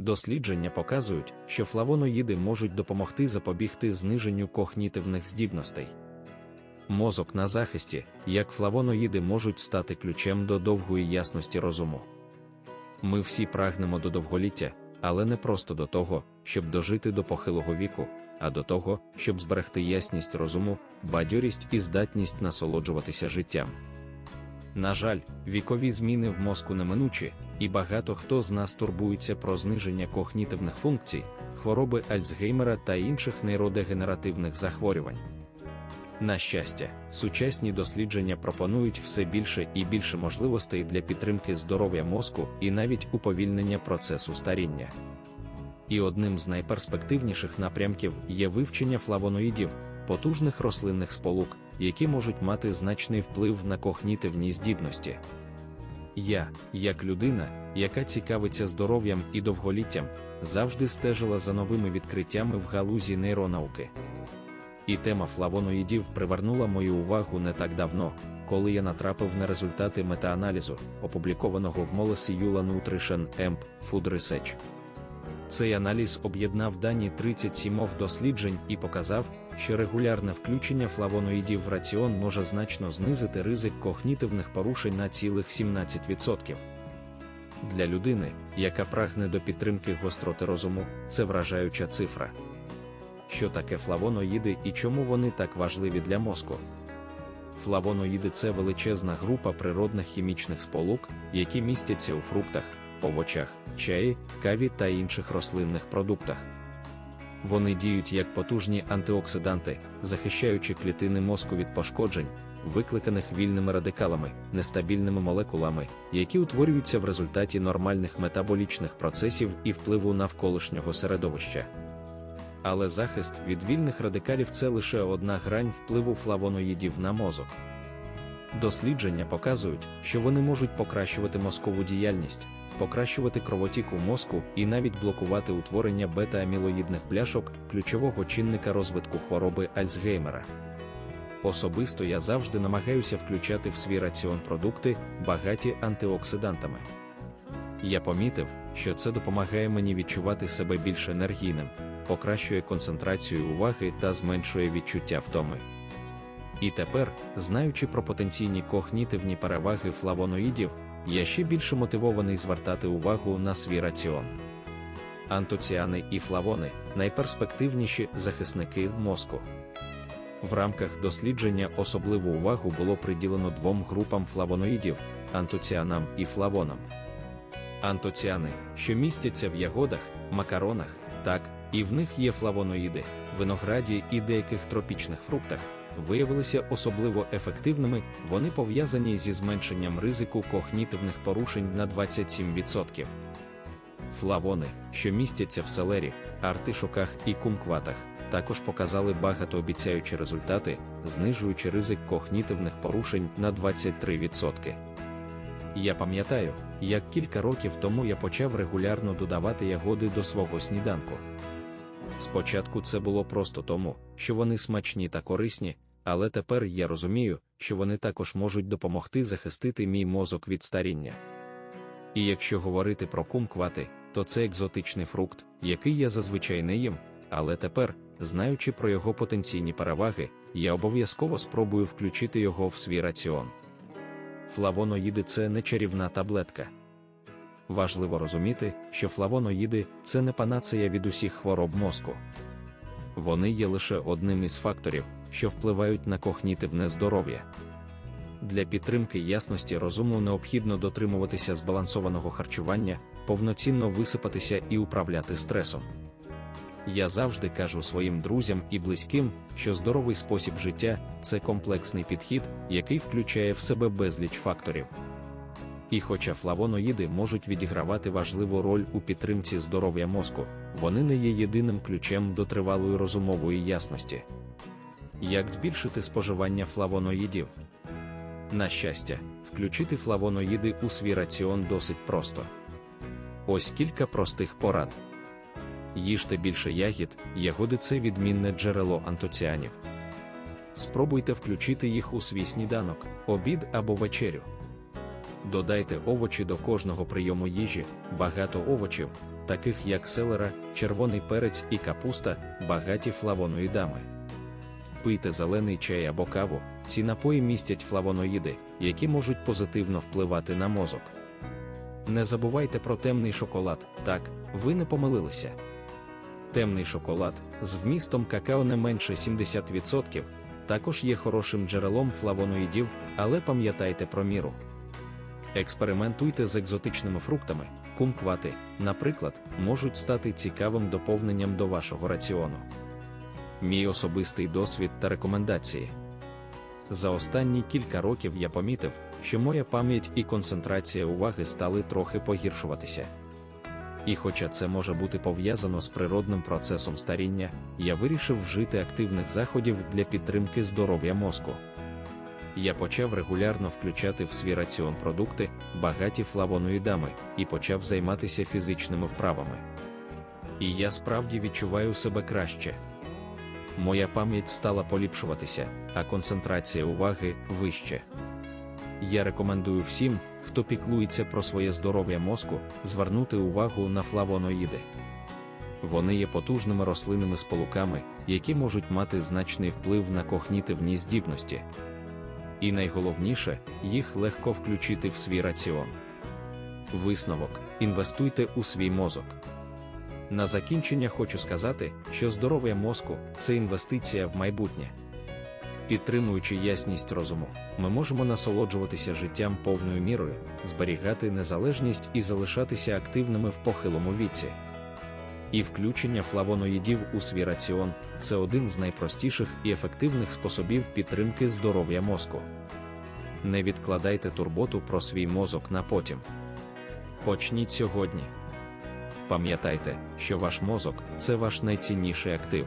Дослідження показують, що флавоноїди можуть допомогти запобігти зниженню когнітивних здібностей. Мозок на захисті, як флавоноїди можуть стати ключем до довгої ясності розуму. Ми всі прагнемо до довголіття, але не просто до того, щоб дожити до похилого віку, а до того, щоб зберегти ясність розуму, бадьорість і здатність насолоджуватися життям. На жаль, вікові зміни в мозку неминучі, і багато хто з нас турбується про зниження когнітивних функцій, хвороби Альцгеймера та інших нейродегенеративних захворювань. На щастя, сучасні дослідження пропонують все більше і більше можливостей для підтримки здоров'я мозку і навіть уповільнення процесу старіння. І одним з найперспективніших напрямків є вивчення флавоноїдів, потужних рослинних сполук, які можуть мати значний вплив на когнітивні здібності. Я, як людина, яка цікавиться здоров'ям і довголіттям, завжди стежила за новими відкриттями в галузі нейронауки. І тема флавоноїдів привернула мою увагу не так давно, коли я натрапив на результати метааналізу, опублікованого в Molecular Nutrition Amp Food Research. Цей аналіз об'єднав дані 37 досліджень і показав, що регулярне включення флавоноїдів в раціон може значно знизити ризик когнітивних порушень на цілих 17%. Для людини, яка прагне до підтримки гостроти розуму, це вражаюча цифра. Що таке флавоноїди і чому вони так важливі для мозку? Флавоноїди це величезна група природних хімічних сполук, які містяться у фруктах, овочах, чаї, каві та інших рослинних продуктах. Вони діють як потужні антиоксиданти, захищаючи клітини мозку від пошкоджень, викликаних вільними радикалами, нестабільними молекулами, які утворюються в результаті нормальних метаболічних процесів і впливу навколишнього середовища. Але захист від вільних радикалів це лише одна грань впливу флавоноїдів на мозок. Дослідження показують, що вони можуть покращувати мозкову діяльність, покращувати кровотік у мозку і навіть блокувати утворення бета-амілоїдних пляшок, ключового чинника розвитку хвороби Альцгеймера. Особисто я завжди намагаюся включати в свій раціон продукти, багаті антиоксидантами. Я помітив, що це допомагає мені відчувати себе більш енергійним, покращує концентрацію уваги та зменшує відчуття втоми. І тепер, знаючи про потенційні когнітивні переваги флавоноїдів, я ще більше мотивований звертати увагу на свій раціон. Антоціани і флавони найперспективніші захисники мозку. В рамках дослідження особливу увагу було приділено двом групам флавоноїдів антоціанам і флавонам. Антоціани, що містяться в ягодах, макаронах, так, і в них є флавоноїди, винограді і деяких тропічних фруктах, виявилися особливо ефективними, вони пов'язані зі зменшенням ризику когнітивних порушень на 27%. Флавони, що містяться в селері, артишоках і кумкватах, також показали багатообіцяючі результати, знижуючи ризик когнітивних порушень на 23%. Я пам'ятаю, як кілька років тому я почав регулярно додавати ягоди до свого сніданку. Спочатку це було просто тому, що вони смачні та корисні, але тепер я розумію, що вони також можуть допомогти захистити мій мозок від старіння. І якщо говорити про кумквати, то це екзотичний фрукт, який я зазвичай не їм, але тепер, знаючи про його потенційні переваги, я обов'язково спробую включити його в свій раціон. Флавоноїди це не чарівна таблетка. Важливо розуміти, що флавоноїди це не панацея від усіх хвороб мозку. Вони є лише одним із факторів, що впливають на когнітивне здоров'я. Для підтримки ясності розуму необхідно дотримуватися збалансованого харчування, повноцінно висипатися і управляти стресом. Я завжди кажу своїм друзям і близьким, що здоровий спосіб життя це комплексний підхід, який включає в себе безліч факторів. І хоча флавоноїди можуть відігравати важливу роль у підтримці здоров'я мозку, вони не є єдиним ключем до тривалої розумової ясності. Як збільшити споживання флавоноїдів? На щастя, включити флавоноїди у свій раціон досить просто. Ось кілька простих порад. Їжте більше ягід, ягоди це відмінне джерело антоціанів. Спробуйте включити їх у свій сніданок, обід або вечерю. Додайте овочі до кожного прийому їжі, багато овочів, таких як селера, червоний перець і капуста, багаті флавоноїдами. Пийте зелений чай або каву, ці напої містять флавоноїди, які можуть позитивно впливати на мозок. Не забувайте про темний шоколад, так, ви не помилилися. Темний шоколад з вмістом какао не менше 70%, також є хорошим джерелом флавоноїдів, але пам'ятайте про міру. Експериментуйте з екзотичними фруктами, кумквати, наприклад, можуть стати цікавим доповненням до вашого раціону. Мій особистий досвід та рекомендації. За останні кілька років я помітив, що моя пам'ять і концентрація уваги стали трохи погіршуватися. І хоча це може бути пов'язано з природним процесом старіння, я вирішив вжити активних заходів для підтримки здоров'я мозку. Я почав регулярно включати в свій раціон продукти, багаті флавоноїдами, і почав займатися фізичними вправами. І я справді відчуваю себе краще. Моя пам'ять стала поліпшуватися, а концентрація уваги вище. Я рекомендую всім, хто піклується про своє здоров'я мозку, звернути увагу на флавоноїди. Вони є потужними рослинними сполуками, які можуть мати значний вплив на когнітивні здібності. І найголовніше, їх легко включити в свій раціон. Висновок: інвестуйте у свій мозок. На закінчення хочу сказати, що здоров'я мозку це інвестиція в майбутнє. Підтримуючи ясність розуму, ми можемо насолоджуватися життям повною мірою, зберігати незалежність і залишатися активними в похилому віці. І включення флавоноїдів у свій раціон це один з найпростіших і ефективних способів підтримки здоров'я мозку. Не відкладайте турботу про свій мозок на потім. Почніть сьогодні. Пам'ятайте, що ваш мозок це ваш найцінніший актив.